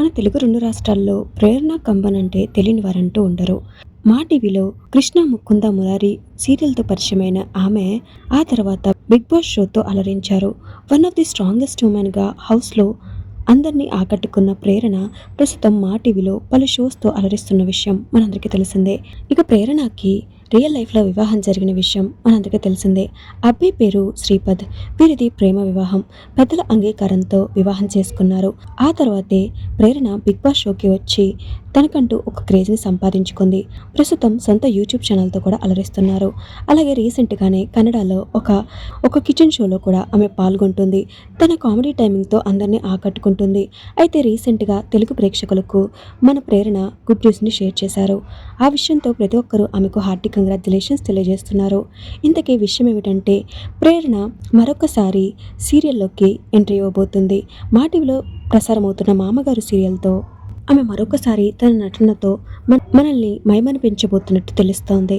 మన తెలుగు రెండు రాష్ట్రాల్లో ప్రేరణ కంబన్ అంటే తెలియని వారంటూ ఉండరు. మా టీవీలో కృష్ణ ముకుంద మురారి సీరియల్తో పరిచయమైన ఆమె ఆ తర్వాత బిగ్ బాస్ షోతో అలరించారు. వన్ ఆఫ్ ది స్ట్రాంగెస్ట్ ఉమెన్గా హౌస్లో అందరినీ ఆకట్టుకున్న ప్రేరణ ప్రస్తుతం మా టీవీలో పలు షోస్తో అలరిస్తున్న విషయం మనందరికీ తెలిసిందే. ఇక ప్రేరణకి రియల్ లైఫ్లో వివాహం జరిగిన విషయం మనందరికీ తెలిసిందే. అబ్బాయి పేరు శ్రీపద్. వీరిది ప్రేమ వివాహం. పెద్దల అంగీకారంతో వివాహం చేసుకున్నారు. ఆ తర్వాతే ప్రేరణ బిగ్ బాస్ షోకి వచ్చి తనకంటూ ఒక క్రేజ్ని సంపాదించుకుంది. ప్రస్తుతం సొంత యూట్యూబ్ ఛానల్తో కూడా అలరిస్తున్నారు. అలాగే రీసెంట్గానే కన్నడలో ఒక ఒక కిచెన్ షోలో కూడా ఆమె పాల్గొంటుంది. తన కామెడీ టైమింగ్తో అందరినీ ఆకట్టుకుంటుంది. అయితే రీసెంట్గా తెలుగు ప్రేక్షకులకు మన ప్రేరణ గుడ్ న్యూస్ని షేర్ చేశారు. ఆ విషయంతో ప్రతి ఒక్కరూ ఆమెకు హార్టీ కంగ్రాచులేషన్స్ తెలియజేస్తున్నారు. ఇంతకీ విషయం ఏమిటంటే ప్రేరణ మరొకసారి సీరియల్లోకి ఎంట్రీ ఇవ్వబోతుంది మా టీవీలో ప్రసారమవుతున్న మామగారు సీరియల్తో ఆమె మరొకసారి తన నటనతో మనల్ని మైమనిపించబోతున్నట్టు తెలుస్తోంది.